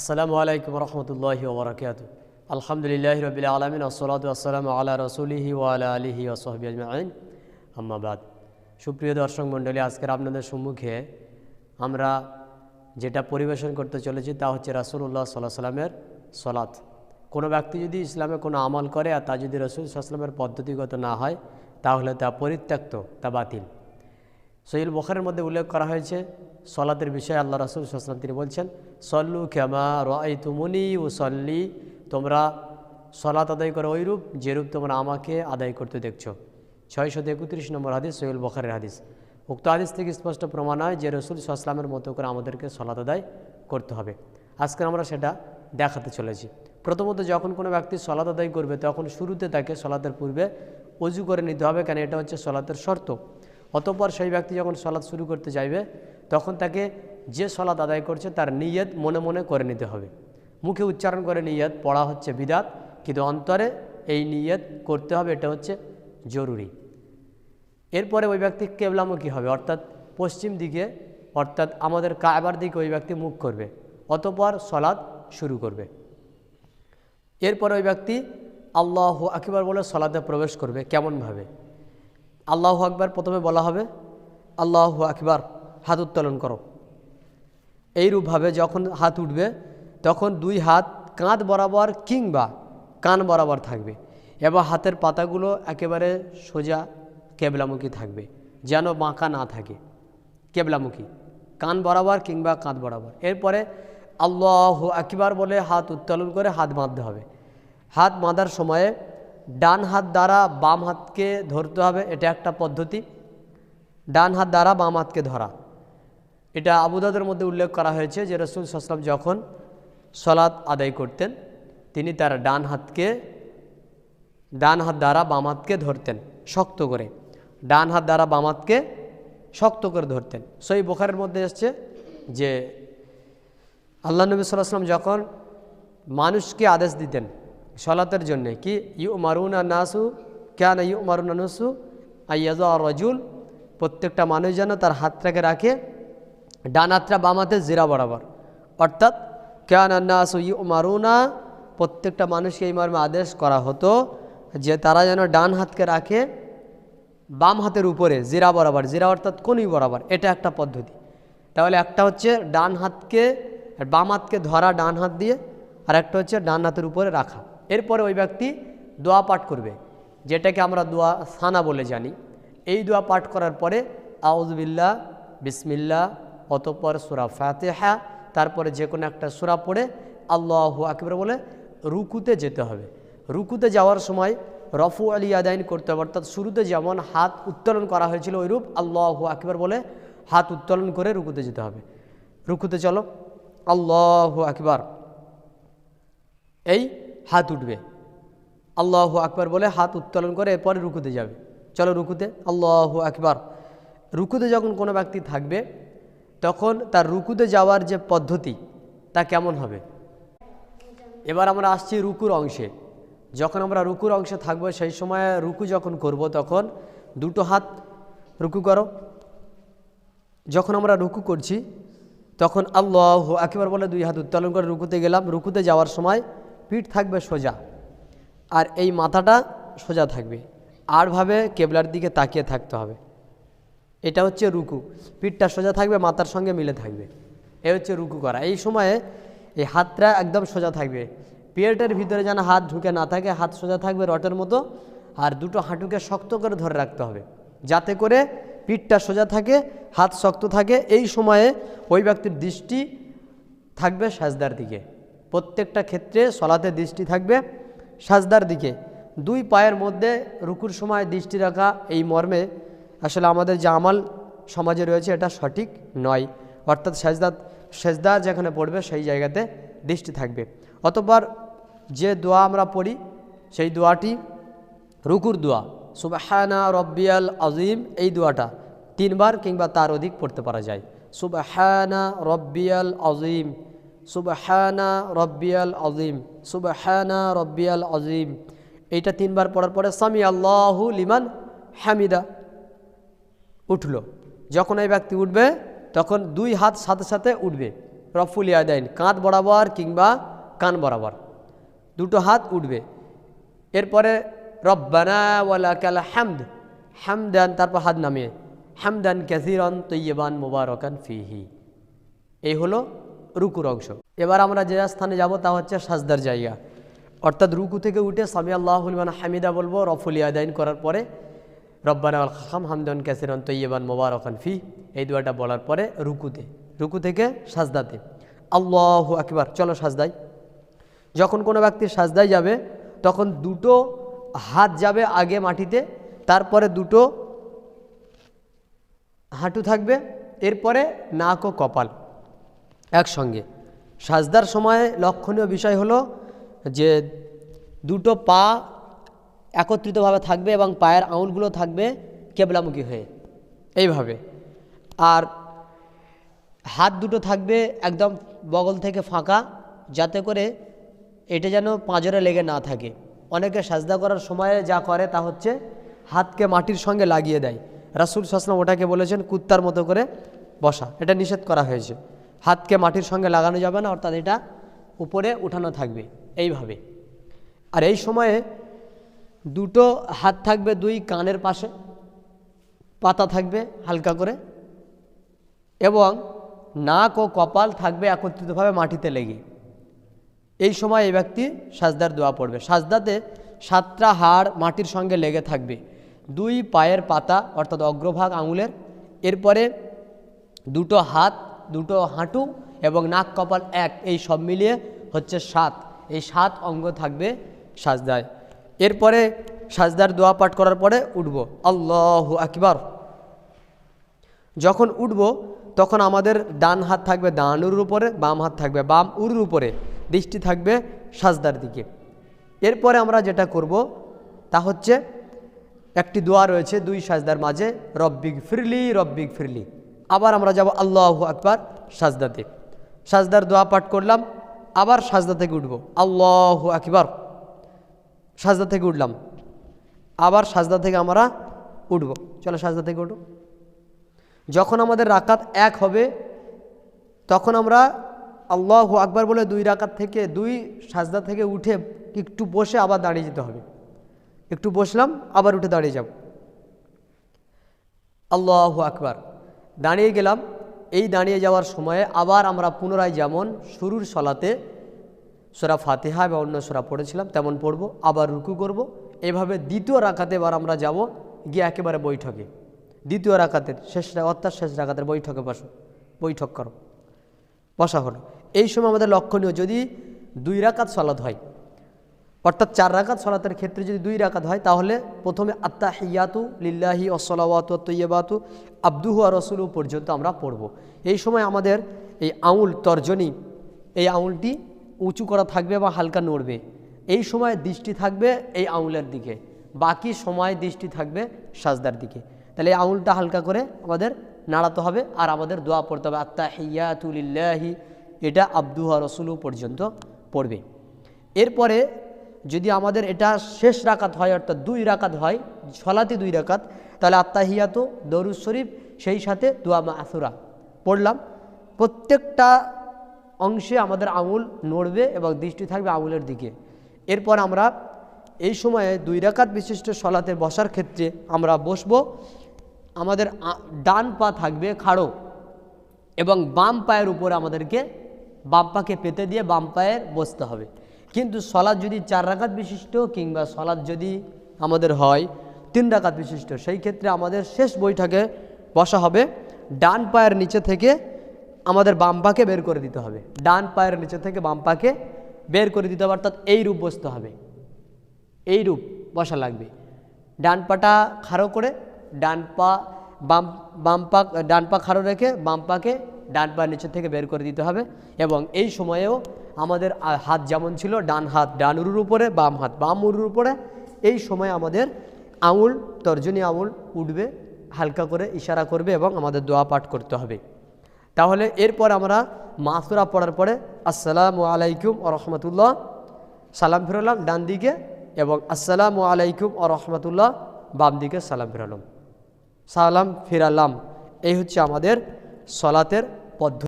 আসসালামু আলাইকুম রহমতুল্লাহি ওবরাকাত আলহামদুলিল্লাহ রবিল আলমিন আসসালাত আসসালাম আল্লাহ রসুলিহি ওয়ালা আলিহি ওসহবি আজমাইন আম্মাবাদ সুপ্রিয় দর্শক মণ্ডলী, আজকের আপনাদের সম্মুখে আমরা যেটা পরিবেশন করতে চলেছি তা হচ্ছে রাসুল্লাহ সাল্লাহ সাল্লামের সলাৎ কোনো ব্যক্তি যদি ইসলামে কোনো আমল করে আর তা যদি রসুল সাল্লামের পদ্ধতিগত না হয়, তাহলে তা পরিত্যক্ত, তা বাতিল। সহিল বখারের মধ্যে উল্লেখ করা হয়েছে, সলাতের বিষয়ে আল্লাহ রাসুল সাল্লাম তিনি বলছেন, সল্লু ক্ষমা রাই তুমনি ও সল্লি তোমরা সলাত আদায় করো ওইরূপ যেরূপ তোমরা আমাকে আদায় করতে দেখছ। ছয়শো একত্রিশ নম্বর হাদিস সহিল বখারের হাদিস। উক্ত হাদিস থেকে স্পষ্ট প্রমাণ হয় যে রসুল সাল্লামের মতো করে আমাদেরকে সলাত আদায় করতে হবে। আজকে আমরা সেটা দেখাতে চলেছি। প্রথমত, যখন কোনো ব্যক্তি সলাত আদায় করবে, তখন শুরুতে তাকে সলাতের পূর্বে অজু করে নিতে হবে, কেন? এটা হচ্ছে সলাতের শর্ত। অতপর সেই ব্যক্তি যখন সলাদ শুরু করতে চাইবে তখন তাকে যে সলাদ আদায় করছে তার নিয়ত মনে মনে করে নিতে হবে। মুখে উচ্চারণ করে নিয়ত, পড়া হচ্ছে বিদাত, কিন্তু অন্তরে এই নিয়ত করতে হবে, এটা হচ্ছে জরুরি। এরপরে ওই ব্যক্তি কেবলামুখী হবে, অর্থাৎ পশ্চিম দিকে, অর্থাৎ আমাদের কায়বার দিকে ওই ব্যক্তি মুখ করবে, অতপর সলাদ শুরু করবে। এরপরে ওই ব্যক্তি আল্লাহ আকবর বলে সলাতে প্রবেশ করবে, কেমনভাবে? আল্লাহ আকবার প্রথমে বলা হবে, আল্লাহ আকবার হাত উত্তোলন করো। এইরূপভাবে যখন হাত উঠবে, তখন দুই হাত কাঁধ বরাবর কিংবা কান বরাবর থাকবে এবার হাতের পাতাগুলো একেবারে সোজা কেবলামুখী থাকবে, যেন বাঁকা না থাকে। কেবলামুখী, কান বরাবর কিংবা কাঁধ বরাবর। এরপরে আল্লাহ আকবার বলে হাত উত্তোলন করে হাত বাঁধতে হবে। হাত বাঁধার সময়ে ডান হাত দ্বারা বাম হাতকে ধরতে হবে, এটা একটা পদ্ধতি। ডান হাত দ্বারা বাম হাতকে ধরা। এটা আবুদাদের মধ্যে উল্লেখ করা হয়েছে যে রসুল সাসলাম যখন সলাৎ আদায় করতেন, তিনি তার ডান হাতকে, ডান হাত দ্বারা বাম হাতকে ধরতেন, শক্ত করে। ডান হাত দ্বারা বাম হাতকে শক্ত করে ধরতেন। সেই বোখারের মধ্যে এসছে যে আল্লাহ নবী সাল্লাম যখন মানুষকে আদেশ দিতেন সলাতের জন্যে কি? ইউ মারুনা নাসু কেন ইউ মারুনা নসু আইয়াজ রজুল, প্রত্যেকটা মানুষ যেন তার হাতটাকে রাখে, ডান হাতটা বাম হাতে জিরা বরাবর। অর্থাৎ কেন নাসু ইউ মারুনা প্রত্যেকটা মানুষকে এই মর্মে আদেশ করা হতো যে তারা যেন ডান হাতকে রাখে, বাম হাতের উপরে জিরা বরাবর। জিরা অর্থাৎ কোনই বরাবর, এটা একটা পদ্ধতি। তাহলে একটা হচ্ছে ডান হাতকে, বাম হাতকে ধরা ডান হাত দিয়ে আর একটা হচ্ছে ডান হাতের উপরে রাখা। এরপরে ওই ব্যক্তি দোয়া পাঠ করবে, যেটাকে আমরা দোয়া সানা বলে জানি। এই দোয়া পাঠ করার পরে আউজবিল্লা বিসমিল্লা অতপর সুরা ফাতেহা, তারপরে যে কোনো একটা সুরা পড়ে, আল্লাহ আকবর বলে রুকুতে যেতে হবে। রুকুতে যাওয়ার সময় রফু আলী আদায়ন করতে হবে, অর্থাৎ শুরুতে যেমন হাত উত্তোলন করা হয়েছিল ওইরূপ, আল্লাহ আকবর বলে হাত উত্তোলন করে রুকুতে যেতে হবে। রুকুতে চলো, আল্লাহ আকবার এই হাত উঠবে। আল্লাহ আকবার বলে হাত উত্তোলন করে এরপরে রুকুতে যাবে। চলো রুকুতে। আল্লাহ আকবার। রুকুতে যখন কোনো ব্যক্তি থাকবে, তখন তার রুকুতে যাওয়ার যে পদ্ধতি, তা কেমন হবে? এবার আমরা আসছি রুকুর অংশে। যখন আমরা রুকুর অংশে থাকব, সেই সময় রুকু যখন করব, তখন দুটো হাত রুকু করো। যখন আমরা রুকু করছি, তখন আল্লাহ একেবারে বলে দুই হাত উত্তোলন করে রুকুতে গেলাম। রুকুতে যাওয়ার সময় পিঠ থাকবে সোজা আর এই মাথাটা সোজা থাকবে। আরভাবে কেবলার দিকে তাকিয়ে থাকতে হবে। এটা হচ্ছে রুকু। পিঠটা সোজা থাকবে, মাথার সঙ্গে মিলে থাকবে। এ হচ্ছে রুকু করা। এই সময়ে এই হাতটা একদম সোজা থাকবে। পেটের ভিতরে যেন হাত ঢুকে না থাকে, হাত সোজা থাকবে রটের মতো আর দুটো হাঁটুকে শক্ত করে ধরে রাখতে হবে। যাতে করে পিঠটা সোজা থাকে, হাত শক্ত থাকে। এই সময়ে ওই ব্যক্তির দৃষ্টি থাকবে সাজদার দিকে। প্রত্যেকটা ক্ষেত্রে সলাতে দৃষ্টি থাকবে। সাজদার দিকে, দুই পায়ের মধ্যে রুকুর সময় দৃষ্টি রাখা এই মর্মে আসলে আমাদের যে আমাল সমাজে রয়েছে এটা সঠিক নয়। অর্থাৎ সেজদা সেজদা যেখানে পড়বে সেই জায়গাতে দৃষ্টি থাকবে। অতপর যে দোয়া আমরা পড়ি, সেই দোয়াটি রুকুর দোয়া। সুবাহানা রব্বিয়াল আজিম এই দোয়াটা তিনবার কিংবা তার অধিক পড়তে পারা যায়। সুবাহানা রব্বিয়াল আজিম সুবাহানা রব্বিয়াল আজিম সুবাহানা রব্বিয়াল আজিম এইটা তিনবার পড়ার পরে সামি আল্লাহু লিমান হামিদা উঠল। যখন এই ব্যক্তি উঠবে, তখন দুই হাত সাথে সাথে উঠবে। রফুল ইয়াদাইন, কাঁধ বরাবর কিংবা কান বরাবর। দুটো হাত উঠবে। এরপরে রব্বানা ওয়ালা কাল হামদ, হামদান, তারপর হাত নামিয়ে, হামদান ক্যাসিরন তৈয়বান মুবারকান ফিহি। এই হলো রুকুর অংশ। এবার আমরা যে স্থানে যাব তা হচ্ছে সাজদার জায়গা। অর্থাৎ রুকু থেকে উঠে সামি আল্লাহুলমান হামিদা বলব, রফুল ইয়াদাইন করার পরে, রব্বানা আল খাম হামদান ক্যাসিরন তৈয়বান মোবারকান ফি, এই দুয়াটা বলার পরে রুকুতে, রুকু থেকে সাজদাতে। আল্লাহ আকবার, চলো সাজদাই যখন কোনো ব্যক্তি সাজদায় যাবে, তখন দুটো হাত যাবে আগে মাটিতে, তারপরে দুটো হাঁটু থাকবে, এরপরে নাক ও কপাল। একসঙ্গে। সাজদার সময় লক্ষণীয় বিষয় হলো যে দুটো পা একত্রিতভাবে থাকবে এবং পায়ের আঙুলগুলো থাকবে কেবলামুখী হয়ে। এইভাবে। আর হাত দুটো থাকবে একদম বগল থেকে ফাঁকা, যাতে করে এটা যেন পাঁজরে লেগে না থাকে। অনেকে সাজদা করার সময়ে যা করে তা হচ্ছে হাতকে মাটির সঙ্গে লাগিয়ে দেয়। রাসুল সাসলাম ওটাকে বলেছেন, কুত্তার মতো করে বসা। এটা নিষেধ করা হয়েছে। হাতকে মাটির সঙ্গে লাগানো যাবে না, অর্থাৎ এটা উপরে উঠানো থাকবে, এইভাবে। আর এই সময়ে দুটো হাত থাকবে দুই কানের পাশে, পাতা থাকবে হালকা করে, এবং নাক ও কপাল থাকবে একত্রিতভাবে মাটিতে লেগে। এই সময় এই ব্যক্তি সাজদার দোয়া পড়বে। সাজদাতে সাতটা হাড় মাটির সঙ্গে লেগে থাকবে। দুই পায়ের পাতা, অর্থাৎ অগ্রভাগ আঙুলের, এরপরে দুটো হাত দুটো হাঁটু এবং নাক কপাল এক, এই সব মিলিয়ে হচ্ছে সাত। এই সাত অঙ্গ থাকবে সাজদায়। এরপরে সাজদার দোয়া পাঠ করার পরে উঠব। আল্লাহ আকবার। যখন উঠব, তখন আমাদের ডান হাত থাকবে ডান উরুর উপরে, বাম হাত থাকবে বাম উরুর উপরে। দৃষ্টি থাকবে সাজদার দিকে। এরপরে আমরা যেটা করব, তা হচ্ছে একটি দোয়া রয়েছে দুই সাজদার মাঝে রব্বিক ফিরলি রব্বিক ফিরলি আবার আমরা যাব আল্লাহ আকবার সাজদাতে সাজদার দোয়া পাঠ করলাম, আবার সাজদা থেকে উঠব। আল্লাহ আকবার। সাজদা থেকে উঠলাম। আবার সাজদা থেকে আমরা উঠব। চলো সাজদা থেকে উঠো। যখন আমাদের রাকাত এক হবে, তখন আমরা আল্লাহ আকবার বলে দুই রাকাত থেকে, দুই সাজদা থেকে উঠে একটু বসে আবার দাঁড়িয়ে যেতে হবে। একটু বসলাম, আবার উঠে দাঁড়িয়ে যাব। আল্লাহ আকবার। দাঁড়িয়ে গেলাম। এই দাঁড়িয়ে যাওয়ার সময়ে আবার আমরা পুনরায় যেমন শুরুর সলাতে সোরা ফাতেহা বা অন্য সোরা পড়েছিলাম, তেমন পড়ব, আবার রুকু করব। এভাবে দ্বিতীয় রাখাতে এবার আমরা যাব গিয়ে একেবারে বৈঠকে। দ্বিতীয় রাকাতের শেষ অর্থাৎ শেষ রাকাতের বৈঠকে বসো, বৈঠক করো। বসা হলো। এই সময় আমাদের লক্ষণীয় যদি দুই রাকাত সলাত হয় অর্থাৎ চার রাকাত সলাতের ক্ষেত্রে যদি দুই রাকাত হয়, তাহলে প্রথমে আত্মা হিয়াতু লিল্লাহি অসলাওয়াতু তৈয়বাতু আব্দুহু আর রসুলু পর্যন্ত আমরা পড়ব। এই সময় আমাদের এই আঙুল তর্জনী, এই আঙুলটি উঁচু করা থাকবে বা হালকা নড়বে। এই সময় দৃষ্টি থাকবে এই আঙুলের দিকে, বাকি সময় দৃষ্টি থাকবে সাজদার দিকে। তাহলে এই আঙুলটা হালকা করে আমাদের নাড়াতে হবে আর আমাদের দোয়া পড়তে হবে আত্মা হিয়াতুলিল্লাহি এটা আব্দুহা রসুলু পর্যন্ত পড়বে। এরপরে যদি আমাদের এটা শেষ রাকাত হয়, অর্থাৎ দুই রাকাত হয় ছলাতে দুই রাকাত, তাহলে আত্মাহিয়াত দরুদ শরীফ, সেই সাথে দোয়া মাসুরা পড়লাম। প্রত্যেকটা অংশে আমাদের আঙুল নড়বে এবং দৃষ্টি থাকবে আঙুলের দিকে। এরপর আমরা এই সময়ে দুই রাকাত বিশিষ্ট সলাতে বসার ক্ষেত্রে আমরা বসবো। আমাদের ডান পা থাকবে খাড়ো এবং বাম পায়ের উপরে আমাদেরকে বাম পাকে পেতে দিয়ে বাম পায়ের বসতে হবে। কিন্তু সলাদ যদি চার রাকাত বিশিষ্ট কিংবা সলাদ যদি আমাদের হয়, তিন রাকাত বিশিষ্ট, সেই ক্ষেত্রে আমাদের শেষ বৈঠকে বসা হবে। ডান পায়ের নিচে থেকে আমাদের বাম পাকে বের করে দিতে হবে। ডান পায়ের নিচে থেকে বাম পাকে বের করে দিতে হবে, অর্থাৎ এই রূপ বসতে হবে। এই রূপ বসা লাগবে। ডান পাটা খাড়ো করে, ডান পা বাম বাম পা, ডান পা খাড়ো রেখে বাম পাকে ডান পা নিচে থেকে বের করে দিতে হবে এবং এই সময়েও আমাদের হাত যেমন ছিল, ডান হাত ডান উরুর উপরে, বাম হাত বাম উরুর উপরে, এই সময় আমাদের আঙুল, তর্জনী আঙুল উঠবে, হালকা করে ইশারা করবে এবং আমাদের দোয়া পাঠ করতে হবে। তাহলে এরপর আমরা মাসুরা পড়ার পরে, আসসালামু আলাইকুম রহমতুল্লাহ, সালাম ফিরালাম ডান দিকে এবং আসসালামু আলাইকুম রহমতুল্লাহ বাম দিকে সালাম ফিরালাম। সালাম ফিরালাম, এই হচ্ছে আমাদের সলাতের পদ্ধতি।